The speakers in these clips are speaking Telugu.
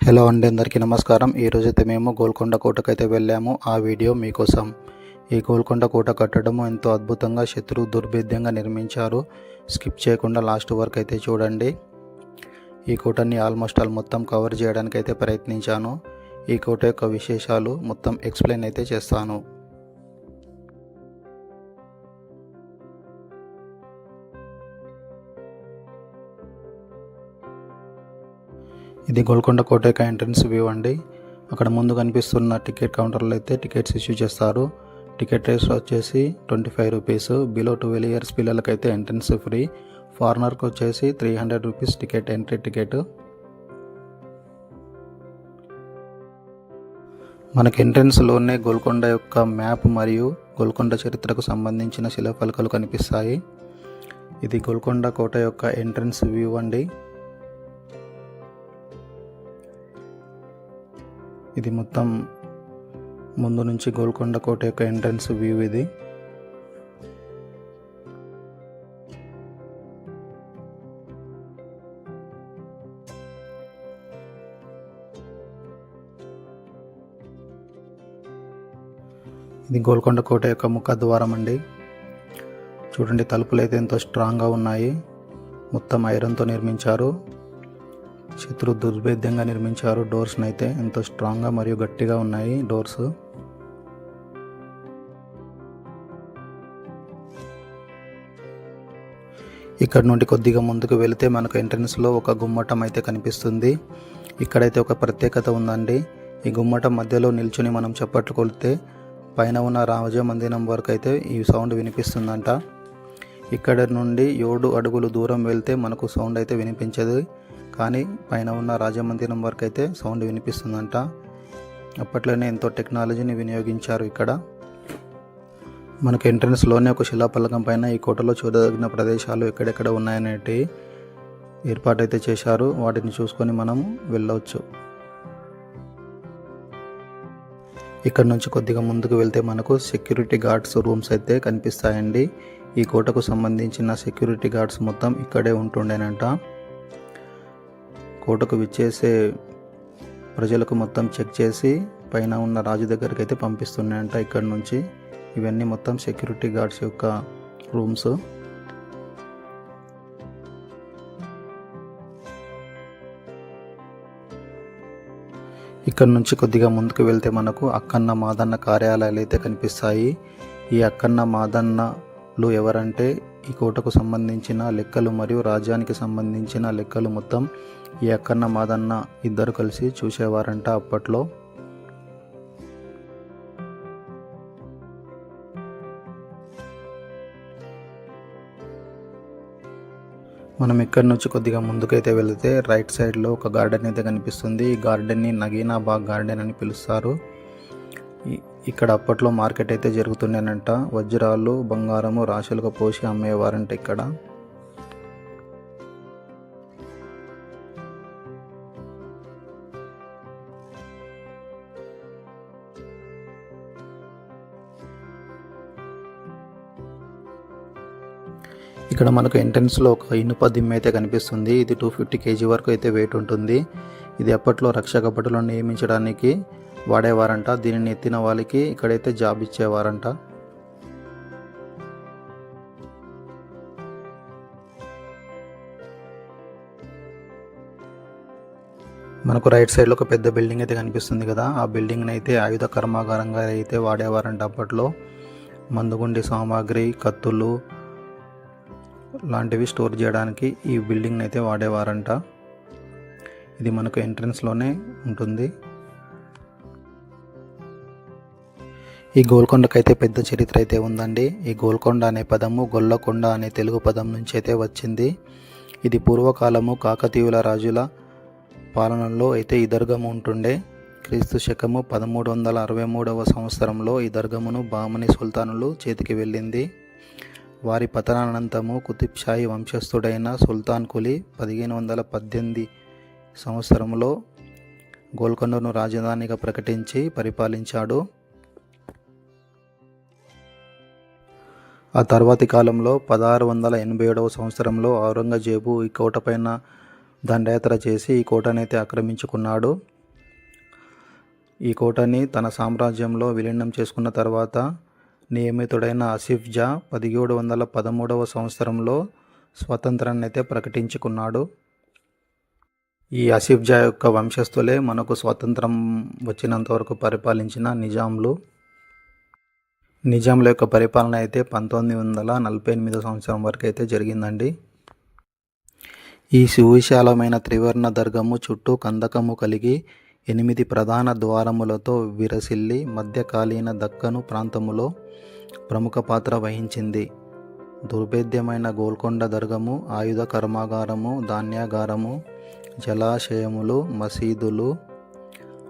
హలో అండి అందరికీ నమస్కారం. ఈరోజైతే మేము గోల్కొండ కోటకైతే వెళ్ళాము. ఆ వీడియో మీకోసం. ఈ గోల్కొండ కోట కట్టడము ఎంతో అద్భుతంగా శత్రు దుర్భేద్యంగా నిర్మించారు. స్కిప్ చేయకుండా లాస్ట్ వరకు అయితే చూడండి. ఈ కోటని ఆల్మోస్ట్ ఆల్ మొత్తం కవర్ చేయడానికి అయితే ప్రయత్నించాను. ఈ కోట యొక్క విశేషాలు మొత్తం ఎక్స్ప్లెయిన్ అయితే చేస్తాను. ఇది గోల్కొండ కోటేక ఎంట్రన్స్ వ్యూ అండి. అక్కడ ముందు కనిపిస్తున్న టికెట్ కౌంటర్లో అయితే టికెట్స్ ఇష్యూ చేస్తారు. టికెట్ రేస్ వచ్చేసి twenty five rupees. Below twelve years పిల్లలకైతే ఎంట్రన్స్ ఫ్రీ. ఫారినర్కి వచ్చేసి three hundred rupees ticket entry ticket. మనకి ఎంట్రన్స్లోనే గోల్కొండ యొక్క మ్యాప్ మరియు గోల్కొండ చరిత్రకు సంబంధించిన శిలాఫలకాలు కనిపిస్తాయి. ఇది గోల్కొండ కోట యొక్క ఎంట్రన్స్ వ్యూ అండి. ఇది మొత్తం ముందు నుంచి గోల్కొండ కోట యొక్క ఎంట్రన్స్ వ్యూ ఇది. ఇది గోల్కొండ కోట యొక్క ముఖ ద్వారం అండి. చూడండి తలుపులు అయితే ఎంతో స్ట్రాంగ్గా ఉన్నాయి. మొత్తం ఐరన్తో నిర్మించారు. శత్రు దుర్భేద్యంగా నిర్మించారు. డోర్స్ని అయితే ఎంతో స్ట్రాంగ్గా మరియు గట్టిగా ఉన్నాయి. డోర్స్. ఇక్కడ నుండి కొద్దిగా ముందుకు వెళితే మనకు ఎంట్రన్స్లో ఒక గుమ్మటం అయితే కనిపిస్తుంది. ఇక్కడైతే ఒక ప్రత్యేకత ఉందండి. ఈ గుమ్మటం మధ్యలో నిల్చుని మనం చప్పట్లు కొలితే పైన ఉన్న రామజ మందిరం వరకు అయితే ఈ సౌండ్ వినిపిస్తుందంట. ఇక్కడ నుండి ఏడు అడుగులు దూరం వెళ్తే మనకు సౌండ్ అయితే వినిపించదు. కానీ పైన ఉన్న రాజమందిరం వరకు అయితే సౌండ్ వినిపిస్తుందంట. అప్పట్లోనే ఎంతో టెక్నాలజీని వినియోగించారు ఇక్కడ. మనకు ఎంట్రన్స్లోనే ఒక శిలాపలకం పైన ఈ కోటలో చూడదగిన ప్రదేశాలు ఎక్కడెక్కడ ఉన్నాయనేటి ఏర్పాటైతే చేశారు. వాటిని చూసుకొని మనం వెళ్ళవచ్చు ఇక్కడ నుంచి కొద్దిగా ముందుకు వెళ్తే మనకు సెక్యూరిటీ గార్డ్స్ రూమ్స్ అయితే కనిపిస్తాయండి. ఈ కోటకు సంబంధించిన సెక్యూరిటీ గార్డ్స్ మొత్తం ఇక్కడే ఉంటుండేనంట. కోటకు విచ్చేసే ప్రజలకు మొత్తం చెక్ చేసి పైన ఉన్న రాజు దగ్గరికి అయితే పంపిస్తున్నాయంట ఇక్కడ నుంచి. ఇవన్నీ మొత్తం సెక్యూరిటీ గార్డ్స్ యొక్క రూమ్స్. ఇక్కడ నుంచి కొద్దిగా ముందుకు వెళ్తే మనకు అక్కన్న మాదన్న కార్యాలయాలు అయితే కనిపిస్తాయి. ఈ అక్కన్న మాదన్నలు ఎవరంటే ఈ కోటకు సంబంధించిన లెక్కలు మరియు రాజ్యానికి సంబంధించిన లెక్కలు మొత్తం ఈ అక్కన్న మాదన్న ఇద్దరు కలిసి చూసేవారంట అప్పట్లో. మనం ఇక్కడి నుంచి కొద్దిగా ముందుకైతే వెళితే రైట్ సైడ్లో ఒక గార్డెన్ అయితే కనిపిస్తుంది. ఈ గార్డెన్ని నగీనా బాగ్ గార్డెన్ అని పిలుస్తారు. ఈ- ఇక్కడ అప్పట్లో మార్కెట్ అయితే జరుగుతుండేనంట వజ్రాలు బంగారము రాశులుగా పోసి అమ్మేవారంట ఇక్కడ. ఇక్కడ మనకు ఎంట్రన్స్లో ఒక ఇనుప దిమ్మ అయితే కనిపిస్తుంది. ఇది టూ ఫిఫ్టీ కేజీ వరకు అయితే వెయిట్ ఉంటుంది. ఇది అప్పట్లో రక్షక భటులను నియమించడానికి వాడేవారంట. దీనిని ఎత్తిన వాళ్ళకి ఇక్కడైతే జాబ్ ఇచ్చేవారంట. మనకు రైట్ సైడ్లో ఒక పెద్ద బిల్డింగ్ అయితే కనిపిస్తుంది కదా. ఆ బిల్డింగ్ని అయితే ఆయుధ కర్మాగారంగా అయితే వాడేవారంట అప్పట్లో. మందుగుండి సామాగ్రి కత్తులు లాంటివి స్టోర్ చేయడానికి ఈ బిల్డింగ్ని అయితే వాడేవారంట. ఇది మనకు ఎంట్రన్స్లోనే ఉంటుంది. ఈ గోల్కొండకైతే పెద్ద చరిత్ర అయితే ఉందండి. ఈ గోల్కొండ అనే పదము గొల్లకొండ అనే తెలుగు పదం నుంచి అయితే వచ్చింది. ఇది పూర్వకాలము కాకతీయుల రాజుల పాలనలో అయితే ఈ దర్గము ఉంటుండే. క్రీస్తు శకము పదమూడు వందల అరవై మూడవ సంవత్సరంలో ఈ దర్గమును బామని సుల్తానులు చేతికి వెళ్ళింది. వారి పతనానంతము కుతుబ్షాహీ వంశస్థుడైన సుల్తాన్ కులి పదిహేను వందల పద్దెనిమిది సంవత్సరంలో గోల్కొండను రాజధానిగా ప్రకటించి పరిపాలించాడు. ఆ తర్వాతి కాలంలో పదహారు వందల ఎనభై ఏడవ సంవత్సరంలో ఔరంగజేబు ఈ కోటపైన దండయాత్ర చేసి ఈ కోటనైతే ఆక్రమించుకున్నాడు. ఈ కోటని తన సామ్రాజ్యంలో విలీనం చేసుకున్న తర్వాత నియమితుడైన ఆసిఫ్ జా పదిహేడు వందల పదమూడవ సంవత్సరంలో స్వతంత్రాన్ని అయితే ప్రకటించుకున్నాడు. ఈ ఆసిఫ్ జా యొక్క వంశస్థులే మనకు స్వాతంత్రం వచ్చినంత వరకు పరిపాలించిన నిజాంలు నిజాంల యొక్క పరిపాలన అయితే పంతొమ్మిది వందల నలభై ఎనిమిదో సంవత్సరం వరకు అయితే జరిగిందండి. ఈ సువిశాలమైన త్రివర్ణ దర్గము చుట్టూ కందకము కలిగి ఎనిమిది ప్రధాన ద్వారములతో విరసిల్లి మధ్యకాలీన దక్కను ప్రాంతములో ప్రముఖ పాత్ర వహించింది. దుర్భేద్యమైన గోల్కొండ దర్గము ఆయుధ కర్మాగారము ధాన్యాగారము జలాశయములు మసీదులు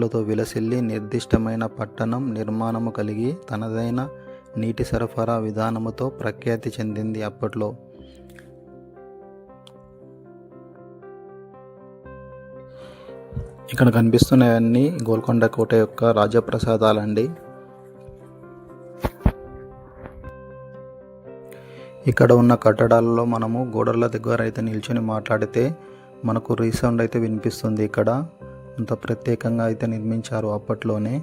లతో విలసిల్లి నిర్దిష్టమైన పట్టణం నిర్మాణము కలిగి తనదైన నీటి సరఫరా విధానముతో ప్రఖ్యాతి చెందింది అప్పట్లో. ఇక్కడ కనిపిస్తున్నవన్నీ గోల్కొండ కోట యొక్క రాజప్రసాదాలండి. ఇక్కడ ఉన్న కట్టడాలలో మనము గోడల దగ్గర అయితే నిల్చొని మాట్లాడితే మనకు రీసౌండ్ అయితే వినిపిస్తుంది ఇక్కడ. అంత ప్రత్యేకంగా అయితే నిర్మించారు అప్పట్లోనే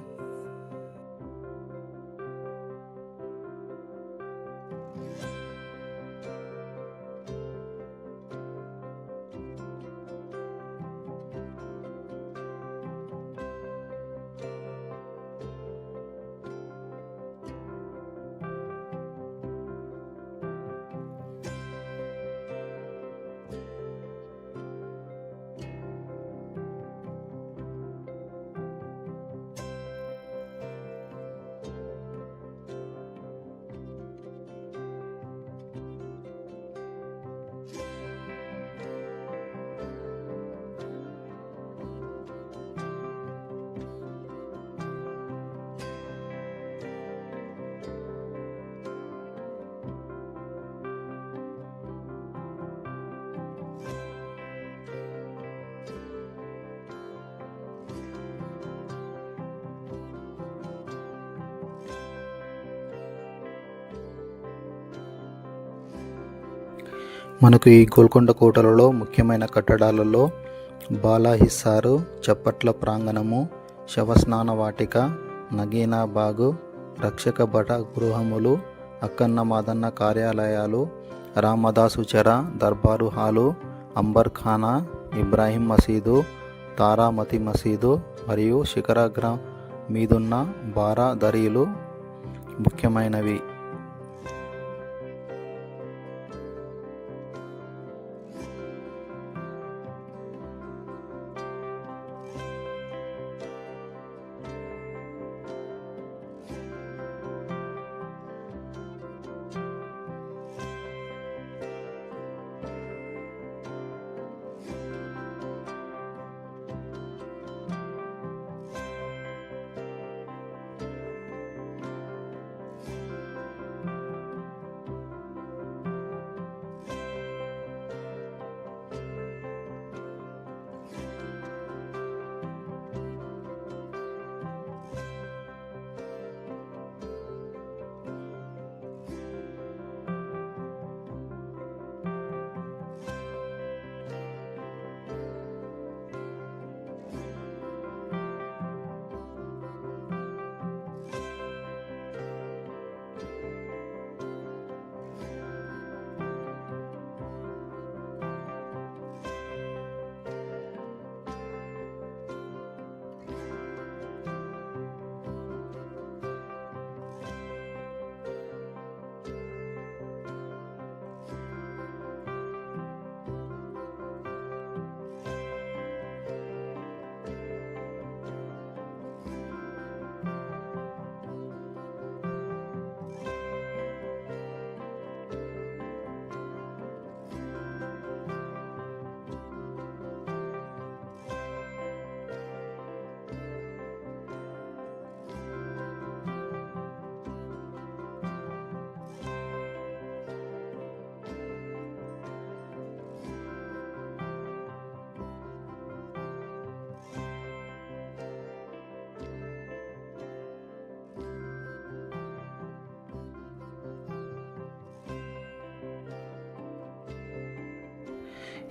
మనకు ఈ గోల్కొండ కోటలలో ముఖ్యమైన కట్టడాలలో బాలా హిస్సారు చప్పట్ల ప్రాంగణము శవస్నాన వాటిక నగీనా బాగు రక్షక భట గృహములు అక్కన్న మాదన్న కార్యాలయాలు రామదాసు చెర దర్బారు హాలు అంబర్ ఖానా ఇబ్రాహీం మసీదు తారామతి మసీదు మరియు శిఖరాగ్ర మీదున్న బారా దరీలు ముఖ్యమైనవి.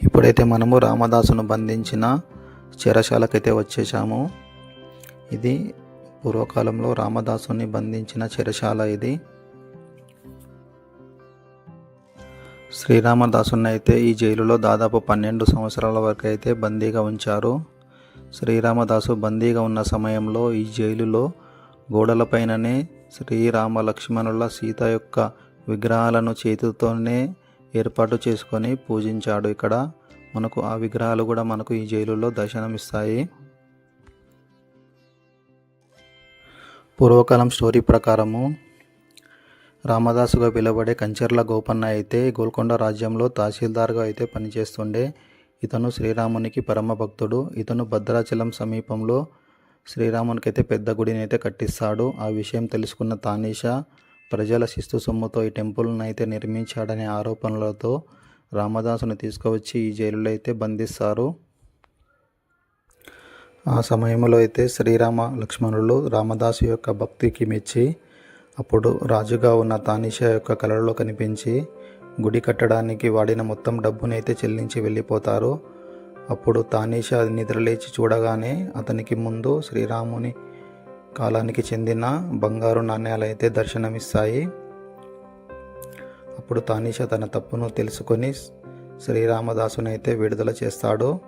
ఇప్పుడైతే మనము రామదాసును బంధించిన చెరశాలకైతే వచ్చేసాము. ఇది పూర్వకాలంలో రామదాసుని బంధించిన చెరశాల ఇది. శ్రీరామదాసుని అయితే ఈ జైలులో దాదాపు పన్నెండు సంవత్సరాల వరకు అయితే బందీగా ఉంచారు. శ్రీరామదాసు బందీగా ఉన్న సమయంలో ఈ జైలులో గోడలపైననే శ్రీరామ లక్ష్మణుల సీత యొక్క విగ్రహాలను చేతితోనే ఏర్పాటు చేసుకొని పూజించాడు. ఇక్కడ మనకు ఆ విగ్రహాలు కూడా మనకు ఈ జైలులో దర్శనమిస్తాయి. పూర్వకాలం స్టోరీ ప్రకారము రామదాసుగా పిలువబడే కంచెర్ల గోపన్న అయితే గోల్కొండ రాజ్యంలో తహసీల్దార్గా అయితే పనిచేస్తుండే. ఇతను శ్రీరామునికి పరమ భక్తుడు. ఇతను భద్రాచలం సమీపంలో శ్రీరామునికి అయితే పెద్ద గుడిని అయితే కట్టిస్తాడు. ఆ విషయం తెలుసుకున్న తానీషా ప్రజల శిస్తు సొమ్ముతో ఈ టెంపుల్ను అయితే నిర్మించాడనే ఆరోపణలతో రామదాసుని తీసుకువచ్చి ఈ జైలులో అయితే బంధిస్తారు. ఆ సమయంలో అయితే శ్రీరామ లక్ష్మణులు రామదాసు యొక్క భక్తికి మెచ్చి అప్పుడు రాజుగా ఉన్న తానిషా యొక్క కళలో కనిపించి గుడి కట్టడానికి వాడిన మొత్తం డబ్బుని అయితే చెల్లించి వెళ్ళిపోతారు. అప్పుడు తానీషా నిద్రలేచి చూడగానే అతనికి ముందు శ్రీరాముని కాలానికి చెందిన బంగారు నాణ్యాలైతే దర్శనమిస్తాయి. అప్పుడు తానీషా తన తప్పును తెలుసుకొని శ్రీరామదాసునైతే విడుదల చేస్తాడు.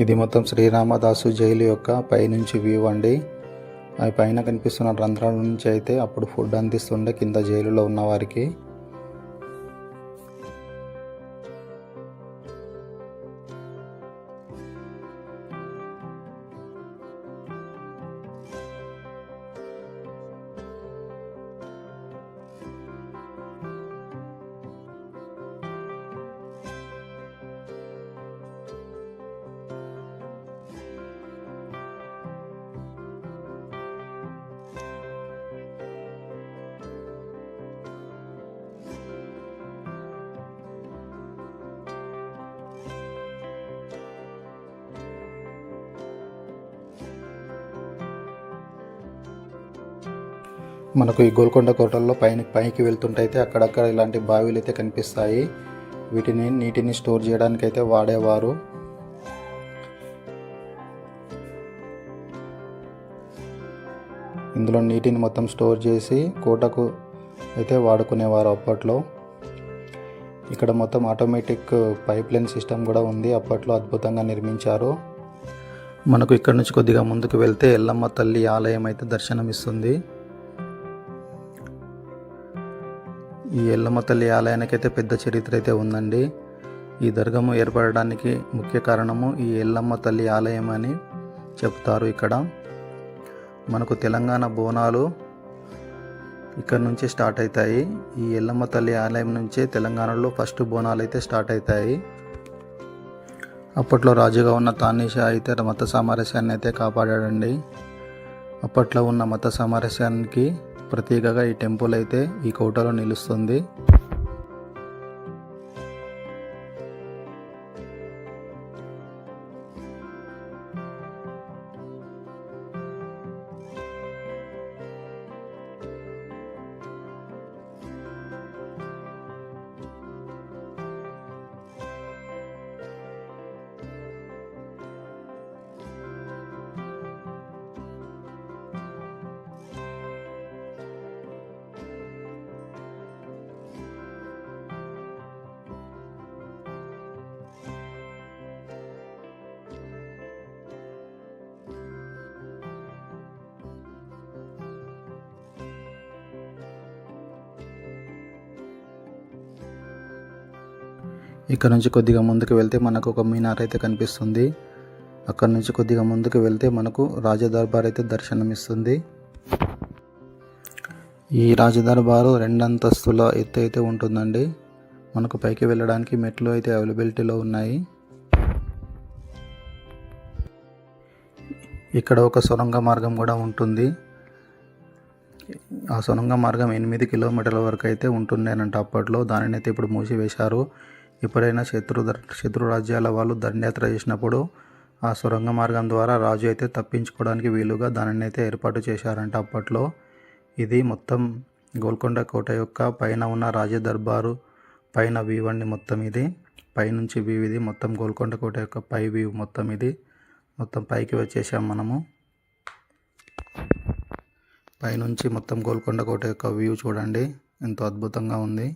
ఇది మొత్తం శ్రీరామదాసు జైలు యొక్క పైనుంచి వ్యూ అండి. అవి పైన కనిపిస్తున్న రంధ్రాల నుంచి అయితే అప్పుడు ఫుడ్ అందిస్తుండే కింద జైలులో ఉన్న మనకు ఈ గోల్కొండ కోటల్లో పైన పైకి వెళ్తుంటే అయితే అక్కడక్కడ ఇలాంటి బావిలు అయితే కనిపిస్తాయి. వీటిని నీటిని స్టోర్ చేయడానికి అయితే వాడేవారు. ఇందులో నీటిని మొత్తం స్టోర్ చేసి కోటకు అయితే వాడుకునేవారు అప్పట్లో. ఇక్కడ మొత్తం ఆటోమేటిక్ పైప్ లైన్ సిస్టమ్ కూడా ఉంది. అప్పట్లో అద్భుతంగా నిర్మించారు. మనకు ఇక్కడ నుంచి కొద్దిగా ముందుకు వెళ్తే ఎల్లమ్మ తల్లి ఆలయం అయితే దర్శనమిస్తుంది. ఈ ఎల్లమ్మ తల్లి ఆలయానికి అయితే పెద్ద చరిత్ర అయితే ఉందండి. ఈ దర్గము ఏర్పడడానికి ముఖ్య కారణము ఈ ఎల్లమ్మ తల్లి ఆలయం అని చెప్తారు ఇక్కడ. మనకు తెలంగాణ బోనాలు ఇక్కడ నుంచి స్టార్ట్ అవుతాయి. ఈ ఎల్లమ్మ తల్లి ఆలయం నుంచే తెలంగాణలో ఫస్ట్ బోనాలు అయితే స్టార్ట్ అవుతాయి. అప్పట్లో రాజుగా ఉన్న తానీషా అయితే మత సామరస్యాన్ని అయితే కాపాడాడండి. అప్పట్లో ఉన్న మత సామరస్యానికి ప్రత్యేకగా ఈ టెంపుల్ అయితే ఈ కోటలో నిలుస్తుంది. ఇక్కడ నుంచి కొద్దిగా ముందుకు వెళ్తే మనకు ఒక మీనార్ అయితే కనిపిస్తుంది. అక్కడ నుంచి కొద్దిగా ముందుకు వెళ్తే మనకు రాజదర్బార్ అయితే దర్శనమిస్తుంది. ఈ రాజదర్బారు రెండంతస్తుల ఎత్తు అయితే ఉంటుందండి. మనకు పైకి వెళ్ళడానికి మెట్లు అయితే అవైలబిలిటీలో ఉన్నాయి. ఇక్కడ ఒక సొరంగ మార్గం కూడా ఉంటుంది. ఆ సొరంగ మార్గం ఎనిమిది కిలోమీటర్ల వరకు అయితే ఉంటుండేనంట అప్పట్లో. దానిని అయితే ఇప్పుడు మూసివేశారు. ఎప్పుడైనా శత్రు శత్రు రాజ్యాల వాళ్ళు దండయాత్ర చేసినప్పుడు ఆ సొరంగ మార్గం ద్వారా రాజు అయితే తప్పించుకోవడానికి వీలుగా దానిని అయితే ఏర్పాటు చేశారంట. అప్పట్లో ఇది మొత్తం గోల్కొండ కోట యొక్క పైన ఉన్న రాజదర్బారు పైన వ్యూ అండి మొత్తం ఇది. పైనుంచి వ్యూ ఇది మొత్తం గోల్కొండ కోట యొక్క పై వ్యూ మొత్తం ఇది. మొత్తం పైకి వచ్చేసాం మనము. పైనుంచి మొత్తం గోల్కొండ కోట యొక్క వ్యూ చూడండి. ఎంతో అద్భుతంగా ఉంది.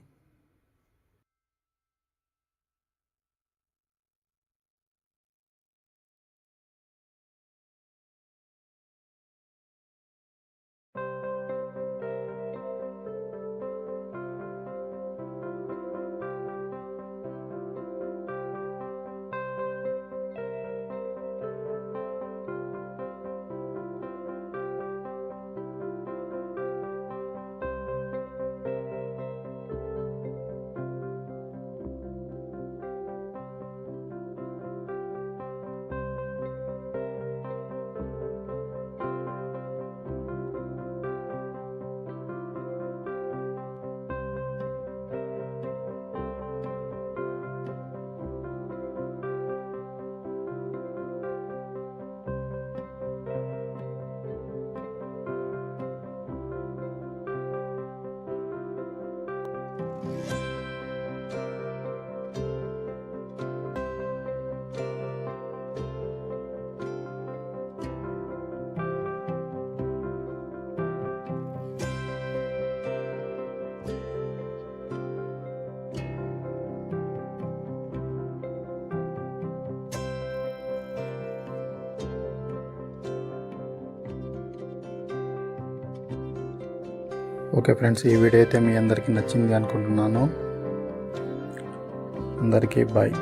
ఓకే ఫ్రెండ్స్ ఈ వీడియో అయితే మీ అందరికీ నచ్చింది అనుకుంటున్నాను. అందరికీ బాయ్